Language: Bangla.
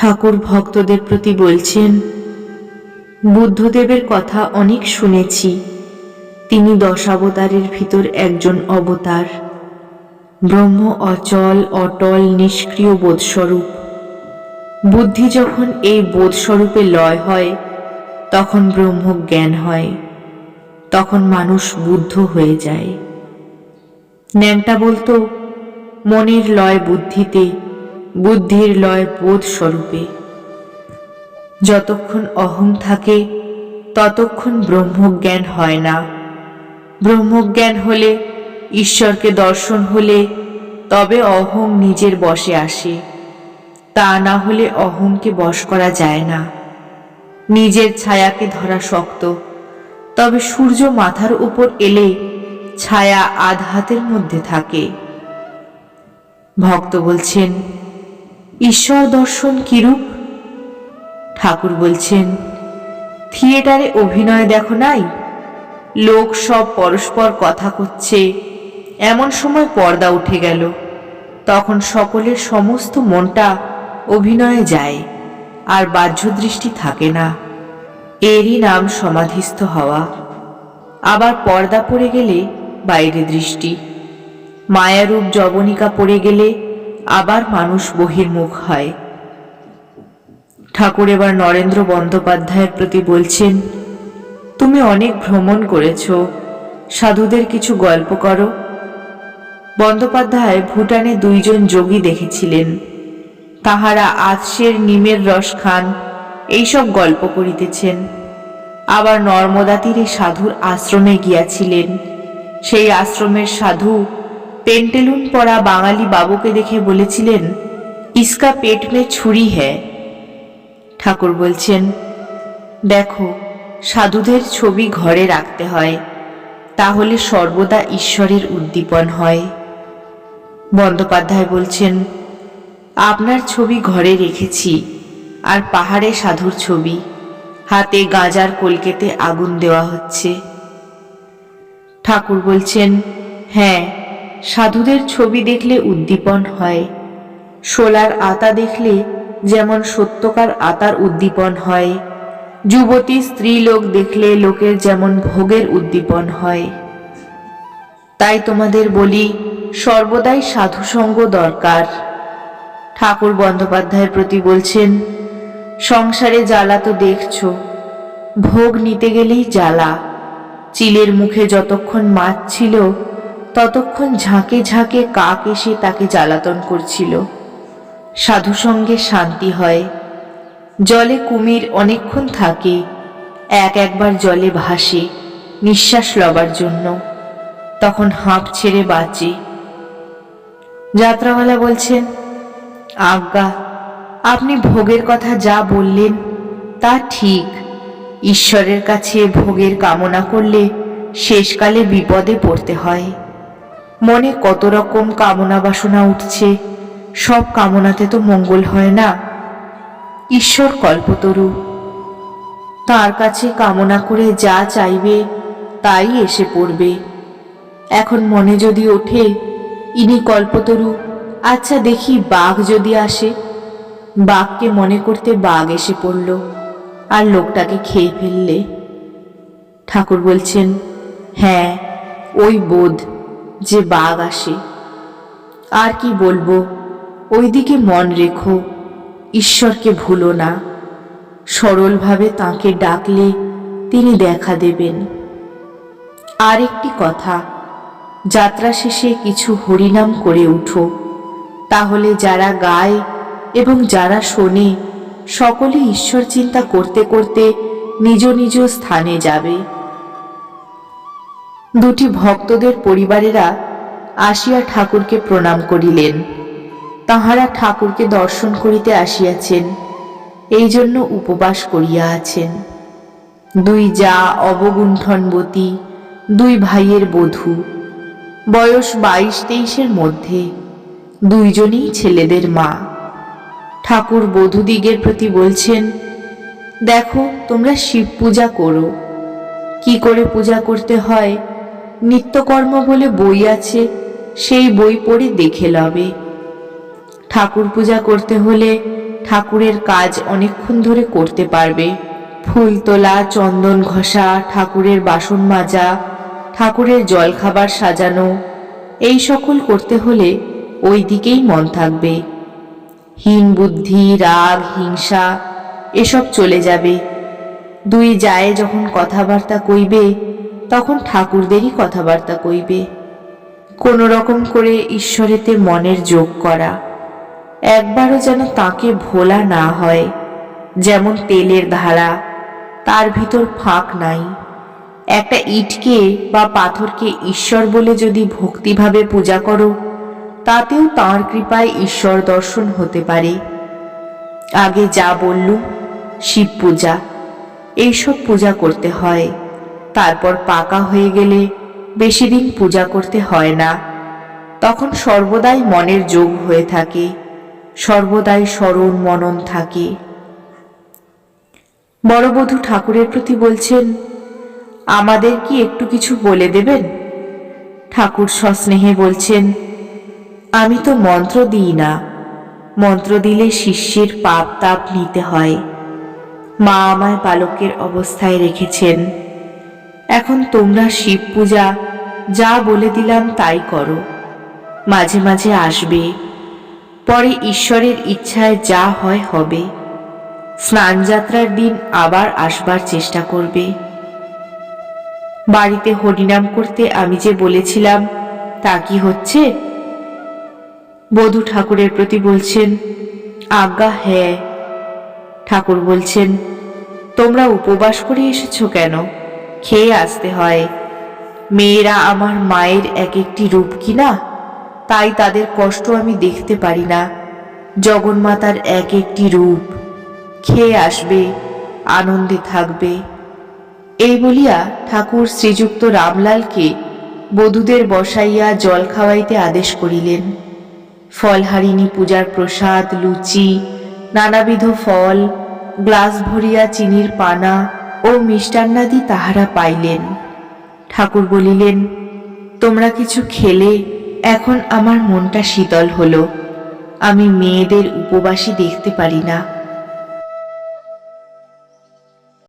ঠাকুর ভক্তদের প্রতি বলছেন, বুদ্ধদেবের কথা অনেক শুনেছি। তিনি দশাবতারের ভিতর একজন অবতার। ব্রহ্ম অচল, অটল, নিষ্ক্রিয় বোধস্বরূপ। বুদ্ধি যখন এই বোধস্বরূপে লয় হয়, তখন ব্রহ্ম জ্ঞান হয়, তখন মানুষ বুদ্ধ হয়ে যায়। ন্যাংটা বলতো, মনের লয় বুদ্ধিতে বুদ্ধির লয় বোধ স্বরূপে। যতক্ষণ অহং থাকে, ততক্ষণ ব্রহ্মজ্ঞান হয় না। ব্রহ্মজ্ঞান হলে, ঈশ্বরকে দর্শন হলে, তবে অহং নিজের বশে আসে। তা না হলে অহংকে বশ করা যায় না। নিজের ছায়াকে ধরা শক্ত। তবে সূর্য মাথার উপর এলে ছায়া আধ হাতের মধ্যে থাকে। ভক্ত বলছেন ঈশ্বর দর্শন কিরূপ? ঠাকুর বলছেন, থিয়েটারে অভিনয় দেখো নাই? লোক সব পরস্পর কথা করছে। এমন সময় পর্দা উঠে গেল। তখন সকলের সমস্ত মনটা অভিনয়ে যায়, আর বাহ্য দৃষ্টি থাকে না। এরই নাম সমাধিস্থ হওয়া। আবার পর্দা পড়ে গেলে বাইরে দৃষ্টি। মায়ারূপ জবনিকা পড়ে গেলে আবার মানুষ বহির্মুখ হয়। ঠাকুর এবার নরেন্দ্র বন্দ্যোপাধ্যায়ের প্রতি বলছেন, তুমি অনেক ভ্রমণ করেছ, সাধুদের কিছু গল্প করো। বন্দ্যোপাধ্যায় ভুটানে দুইজন যোগী দেখেছিলেন। তাহারা আতসের নিমের রস খান, এইসব গল্প করিতেছেন। আবার নর্মদা তীরে সাধুর আশ্রমে গিয়াছিলেন। সেই আশ্রমের সাধু পেন্টেলুন পরা বাঙালি বাবুকে দেখে বলেছিলেন, ইসকা পেট মে ছুরি হ্যায়। ঠাকুর বলছেন, দেখো, সাধুদের ছবি ঘরে রাখতে হয়, তাহলে সর্বদা ঈশ্বরের উদ্দীপন হয়। বন্দ্যোপাধ্যায় বলছেন, আপনার ছবি ঘরে রেখেছি, আর পাহাড়ে সাধুর ছবি, হাতে গাঁজার কলকেতে আগুন দেওয়া হচ্ছে। ঠাকুর বলছেন হ্যাঁ সাধুদের ছবি দেখলে উদ্দীপন হয়। শোলার আতা দেখলে যেমন সত্যকার আতার উদ্দীপন হয়। যুবতী স্ত্রী লোক দেখলে লোকের যেমন ভোগের উদ্দীপন হয়। তাই তোমাদের বলি, সর্বদাই সাধুসঙ্গ দরকার। ঠাকুর বন্দ্যোপাধ্যায়ের প্রতি বলছেন, সংসারে জ্বালা তো দেখছ, ভোগ নিতে গেলেই জ্বালা। চিলের মুখে যতক্ষণ মাছ ছিল ততক্ষণ ঝাঁকে ঝাঁকে কাক এসে তাকে জ্বালাতন করছিল। সাধু সঙ্গে শান্তি হয়। জলে কুমির অনেকক্ষণ থাকে। এক একবার জলে ভাসে, নিঃশ্বাস লবার জন্য। তখন হাঁপ ছেড়ে বাঁচে। যাত্রাওয়ালা বলছেন, আজ্ঞা, আপনি ভোগের কথা যা বললেন তা ঠিক। ঈশ্বরের কাছে ভোগের কামনা করলে শেষকালে বিপদে পড়তে হয়। মনে কত রকম কামনা বাসনা উঠছে। সব কামনাতে তো মঙ্গল হয় না। ঈশ্বর কল্পতরু। তার কাছে কামনা করে যা চাইবে, তাই এসে পড়বে। এখন মনে যদি ওঠে, ইনি কল্পতরু আচ্ছা দেখি বাঘ যদি আসে? বাঘকে মনে করতে বাঘ এসে পড়ল, আর লোকটাকে খেয়ে ফেললে। ঠাকুর বলছেন হ্যাঁ ওই বোধ। যে বাঘ আসে। আর কি বলব, ওইদিকে মন রেখো, ঈশ্বরকে ভুলো না। সরলভাবে তাকে ডাকলে তিনি দেখা দেবেন। আর একটি কথা, যাত্রা শেষে কিছু হরিনাম করে উঠো। তাহলে যারা গায় এবং যারা শোনে, সকলে ঈশ্বর চিন্তা করতে করতে নিজ নিজ স্থানে যাবে। দুটি ভক্তদের পরিবারেরা আসিয়া ঠাকুরকে প্রণাম করিলেন। তাহারা ঠাকুরকে দর্শন করিতে আসিয়াছেন এই জন্য উপবাস করিয়া আছেন। দুই যা অবগুণ্ঠনবতী, দুই ভাইয়ের বধূ, বয়স বাইশ তেইশের মধ্যে দুইজনই ছেলেদের মা। ঠাকুর বধূদিগের প্রতি বলছেন, দেখো, তোমরা শিব পূজা করো। কি করে পূজা করতে হয় নিত্যকর্ম বলে বই আছে, সেই বই পড়ে দেখে লবে। ঠাকুর পূজা করতে হলে ঠাকুরের কাজ অনেকক্ষণ ধরে করতে পারবে। ফুল তোলা, চন্দন ঘষা, ঠাকুরের বাসন মাজা, ঠাকুরের জলখাবার সাজানো, এই সকল করতে হলে ওই দিকেই মন থাকবে। হীন বুদ্ধি, রাগ, হিংসা, এসব চলে যাবে। দুই যায় যখন কথাবার্তা কইবে তখন ঠাকুরদেরই কথাবার্তা কইবে। কোনো রকম করে ঈশ্বরেতে মনের যোগ করা। একবারও যেন তাকে ভোলা না হয়, যেমন তেলের ধারা, তার ভিতর ফাঁক নাই। একটা ইটকে বা পাথরকে ঈশ্বর বলে যদি ভক্তিভাবে পূজা করো, তাতেও তাঁর কৃপায় ঈশ্বর দর্শন হতে পারে। আগে যা বললুম, শিব পূজা, এইসব পূজা করতে হয়। তারপর পাকা হয়ে গেলে বেশি দিন পূজা করতে হয় না। তখন সর্বদাই মনের যোগ হয়ে থাকে, সর্বদাই স্মরণ মনন থাকে। বড়বধূ ঠাকুরের প্রতি বলছেন, আমাদের কি একটু কিছু বলে দেবেন? ঠাকুর সস্নেহে বলছেন, আমি তো মন্ত্র দিই না। মন্ত্র দিলে শিষ্যের পাপ তাপ নিতে হয়। মা আমায় বালকের অবস্থায় রেখেছেন। এখন তোমরা শিব পূজা, যা বলে দিলাম তাই করো। মাঝে মাঝে আসবে, পরে ঈশ্বরের ইচ্ছায় যা হয় হবে। স্নানযাত্রার দিন আবার আসবার চেষ্টা করবে। বাড়িতে হরিনাম করতে আমি যে বলেছিলাম, তা কি হচ্ছে? বধূ ঠাকুরের প্রতি বলছেন, আজ্ঞা হ্যাঁ। ঠাকুর বলছেন, তোমরা উপবাস করে এসেছ কেন? খেয়ে আসতে হয়। মেয়েরা আমার মায়ের এক একটি রূপ কিনা, তাই তাদের কষ্ট আমি দেখতে পারি না। জগন্মাতার এক একটি রূপ। খেয়ে আসবে, আনন্দে থাকবে। এই বলিয়া ঠাকুর শ্রীযুক্ত রামলালকে বধূদের বসাইয়া জল খাওয়াইতে আদেশ করিলেন। ফলহারিণী পূজার প্রসাদ, লুচি, নানাবিধ ফল, গ্লাস ভরিয়া চিনির পানা ও মিষ্টান্নাদি তাহারা পাইলেন। ঠাকুর বলিলেন, তোমরা কিছু খেলে, এখন আমার মনটা শীতল হলো। আমি মেয়েদের উপবাসী দেখতে পারি না।